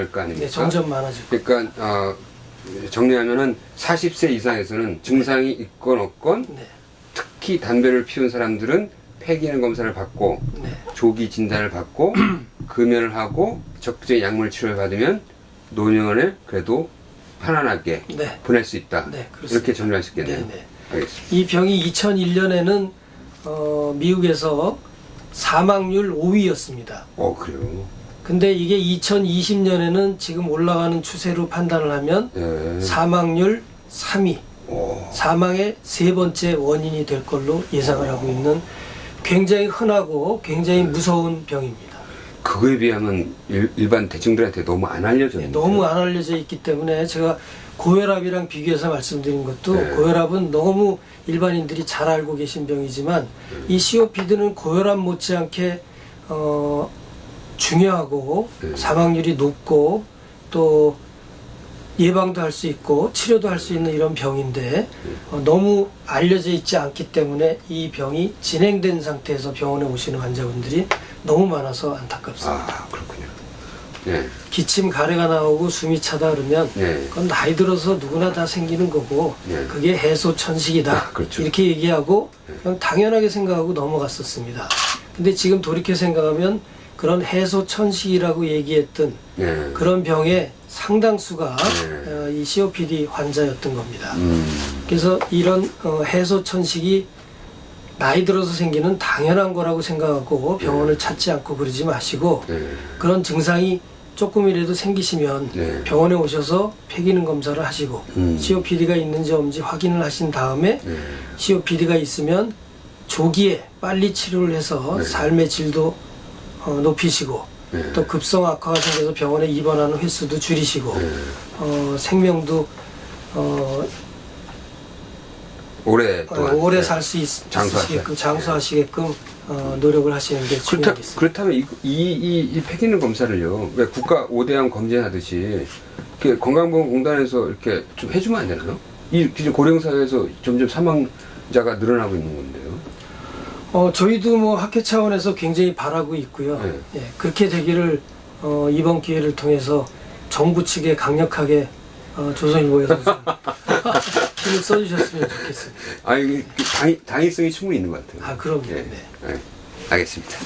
할 거 아닙니까? 네, 점점 많아지고. 그러니까 어, 정리하면은 40세 이상에서는 증상이 있건 없건 네, 특히 담배를 피운 사람들은 폐기능 검사를 받고 네, 조기 진단을 받고 금연을 하고 적정의 약물 치료를 받으면 노년에 그래도 편안하게 네, 보낼 수 있다. 네. 이렇게 정리할 수 있겠네요. 네, 네. 알겠습니다. 이 병이 2001년에는 어, 미국에서 사망률 5위였습니다. 어 그래요. 근데 이게 2020년에는 지금 올라가는 추세로 판단을 하면 예. 사망률 3위, 어. 사망의 세 번째 원인이 될 걸로 예상을 하고 있는 굉장히 흔하고 굉장히 무서운 병입니다. 그거에 비하면 일, 반 대중들한테 너무 안 알려져 네, 있는 너무 안 알려져 있기 때문에 제가 고혈압이랑 비교해서 말씀드린 것도 네. 고혈압은 너무 일반인들이 잘 알고 계신 병이지만 이 COPD는 고혈압 못지않게 어, 중요하고 네. 사망률이 높고 또 예방도 할 수 있고 치료도 할 수 있는 이런 병인데 어, 너무 알려져 있지 않기 때문에 이 병이 진행된 상태에서 병원에 오시는 환자분들이 너무 많아서 안타깝습니다. 아 그렇군요. 네. 기침 가래가 나오고 숨이 차다 그러면 네. 그건 나이 들어서 누구나 다 생기는 거고 네. 그게 해소 천식이다 아, 그렇죠. 이렇게 얘기하고 그냥 당연하게 생각하고 넘어갔었습니다. 근데 지금 돌이켜 생각하면 그런 해소천식이라고 얘기했던 네. 그런 병의 상당수가 네. 어, 이 COPD 환자였던 겁니다. 음. 그래서 이런 어, 해소천식이 나이 들어서 생기는 당연한 거라고 생각하고 병원을 찾지 않고 그러지 마시고 네. 그런 증상이 조금이라도 생기시면 네. 병원에 오셔서 폐기능 검사를 하시고 음. COPD가 있는지 없는지 확인을 하신 다음에 네. COPD가 있으면 조기에 빨리 치료를 해서 네. 삶의 질도 어, 높이시고 네. 또 급성 악화가 생겨서 병원에 입원하는 횟수도 줄이시고 네. 어, 생명도 어, 올해 어, 동안 오래 네. 살수 있게끔 장수하셔야- 장수하시게끔 어, 노력을 하시는 게 그렇다, 중요하겠습니다. 그렇다면 이, 이, 이, 이 폐기능 검사를요, 왜 국가 5대양 검진하듯이, 이렇게 건강보험공단에서 이렇게 좀 해주면 안 되나요? 이 지금 고령사회에서 점점 사망자가 늘어나고 있는 건데요. 어, 저희도 뭐 학회 차원에서 굉장히 바라고 있고요. 네. 예, 그렇게 되기를 어, 이번 기회를 통해서 정부 측에 강력하게 어, 조선일보에서 좀 힘을 써주셨으면 좋겠습니다. 아, 당위, 당위성이 충분히 있는 것 같아요. 아, 그럼요. 예. 네. 예. 알겠습니다.